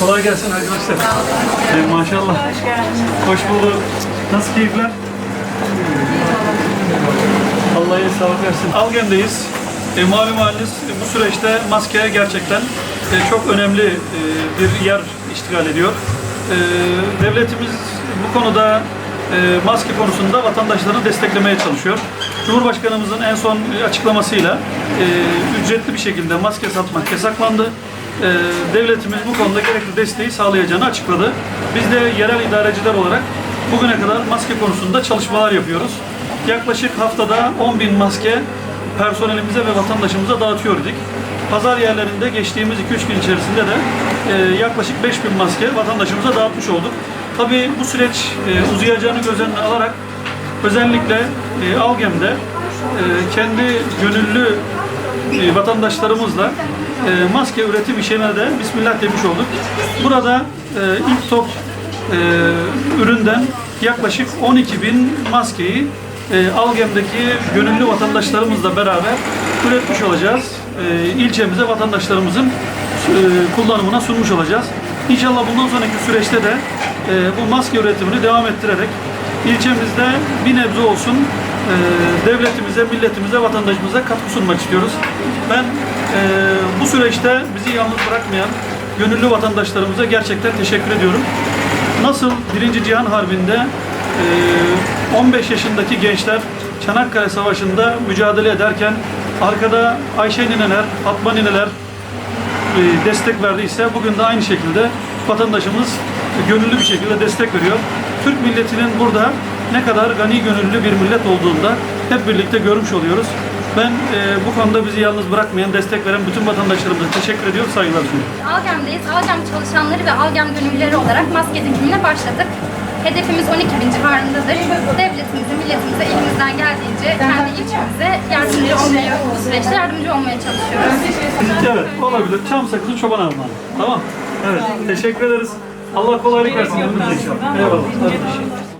Kolay gelsin arkadaşlar. Ee, maşallah. Hoş bulduk. Nasıl keyifler? Allah iyi sağlık versin. Algem'deyiz. E, malum haliniz bu süreçte maske gerçekten e, çok önemli e, bir yer iştigal ediyor. E, devletimiz bu konuda e, maske konusunda vatandaşlarını desteklemeye çalışıyor. Cumhurbaşkanımızın en son e, açıklamasıyla e, ücretli bir şekilde maske satmak yasaklandı. E, devletimiz bu konuda gerekli desteği sağlayacağını açıkladı. Biz de yerel idareciler olarak bugüne kadar maske konusunda çalışmalar yapıyoruz. Yaklaşık haftada 10 bin maske personelimize ve vatandaşımıza dağıtıyor idik. Pazar yerlerinde geçtiğimiz 2-3 gün içerisinde de e, yaklaşık 5 bin maske vatandaşımıza dağıtmış olduk. Tabii bu süreç e, uzayacağını göz önüne alarak özellikle e, Algem'de e, kendi gönüllü e, vatandaşlarımızla e, maske üretim işine de Bismillah demiş olduk. Burada e, ilk top e, üründen yaklaşık 12 bin maskeyi e, Algem'deki gönüllü vatandaşlarımızla beraber üretmiş olacağız. E, ilçemize vatandaşlarımızın e, kullanımına sunmuş olacağız. İnşallah bundan sonraki süreçte de e, bu maske üretimini devam ettirerek ilçemizde bir nebze olsun e, devletimize, milletimize, vatandaşımıza katkı sunmak istiyoruz. Ben bu süreçte bizi yalnız bırakmayan gönüllü vatandaşlarımıza gerçekten teşekkür ediyorum. Nasıl Birinci Cihan Harbi'nde e, 15 yaşındaki gençler Çanakkale Savaşı'nda mücadele ederken arkada Ayşe nineler, Fatma nineler e, destek verdiyse bugün de aynı şekilde vatandaşımız gönüllü bir şekilde destek veriyor. Türk milletinin burada ne kadar gani gönüllü bir millet olduğunda hep birlikte görmüş oluyoruz. Ben e, bu konuda bizi yalnız bırakmayan, destek veren bütün vatandaşlarımıza teşekkür ediyorum, saygılar sunuyorum. Algem'deyiz. Algem çalışanları ve Algem gönüllüleri olarak maske dikimine başladık. Hedefimiz 12 bin civarındadır. Devletimize, milletimize elimizden geldiğince kendi ilçemize yardımcı olmaya, bu süreçte yardımcı olmaya çalışıyoruz. Evet, olabilir. Çam sakızı çoban armağanı. Tamam. Evet, teşekkür ederiz. Allah kolaylık versin. Eyvallah. Hadi.